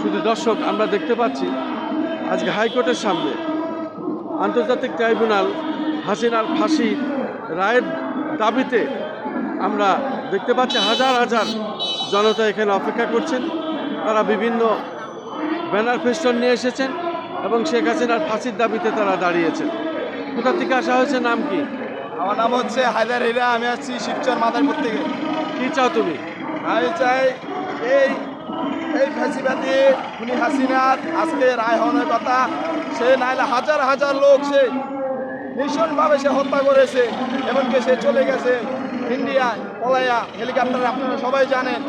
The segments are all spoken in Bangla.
শুধু দর্শক, আমরা দেখতে পাচ্ছি আজকে হাইকোর্টের সামনে আন্তর্জাতিক ট্রাইব্যুনাল হাসিনার ফাঁসি রায়ের দাবিতে আমরা দেখতে পাচ্ছি হাজার হাজার জনতা এখানে অপেক্ষা করছেন। তারা বিভিন্ন ব্যানার ফেস্টন নিয়ে এসেছেন এবং শেখ হাসিনার ফাঁসির দাবিতে তারা দাঁড়িয়েছেন। কোথা থেকে আসা হয়েছে নাম কি? আমার নাম হচ্ছে হায়দার হিরা আমি আসছি শিবচর মাদারপুর থেকে। কি চাও তুমি? আমি চাই এই এই ফ্যাসিবাদী উনি হাসিনার আজকে রায় হওয়ার কথা। সে নাইলে হাজার হাজার লোক সে ভীষণভাবে সে হত্যা করেছে এমনকি সে চলে গেছে। ইন্ডিয়া পলাইয়া হেলিকপ্টার, আপনারা সবাই জানেন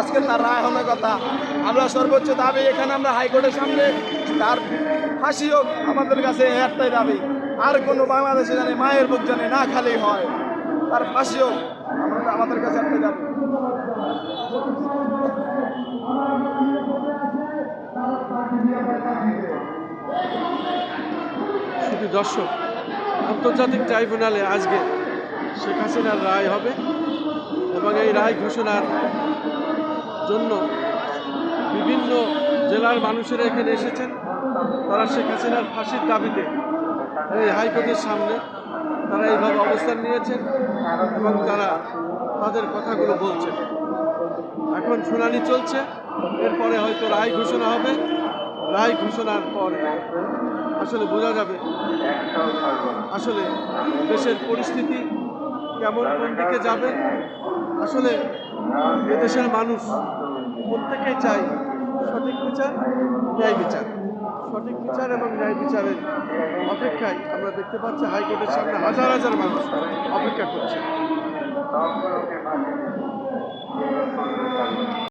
আজকে তার রায় হওয়ার কথা। আমরা সর্বোচ্চ দাবি এখানে আমরা হাইকোর্টের সামনে, তার ফাঁসি হোক, আমাদের কাছে একটাই দাবি। আর কোনো বাংলাদেশে জানে মায়ের বুক জানে না খালি হয়, তার ফাঁসি হোক আমাদের কাছে একটাই দাবি। শুধু দর্শক, আন্তর্জাতিক ট্রাইব্যুনালে আজকে শেখ হাসিনার রায় হবে এবং এই রায় ঘোষণার জন্য বিভিন্ন জেলার মানুষেরা এখানে এসেছেন। তারা শেখ হাসিনার ফাঁসির দাবিতে এই হাইকোর্টের সামনে তারা এইভাবে অবস্থান নিয়েছেন এবং তারা তাদের কথাগুলো বলছেন। এখন শুনানি চলছে, এরপরে হয়তো রায় ঘোষণা হবে। রায় ঘোষণার পর আসলে বোঝা যাবে আসলে দেশের পরিস্থিতি কেমন, কোন দিকে যাবে। আসলে এদেশের মানুষ প্রত্যেকেই চাই সঠিক বিচার, ন্যায় বিচার। সঠিক বিচার এবং ন্যায় বিচারের অপেক্ষায় আমরা দেখতে পাচ্ছি হাইকোর্টের সামনে হাজার হাজার মানুষ অপেক্ষা করছে।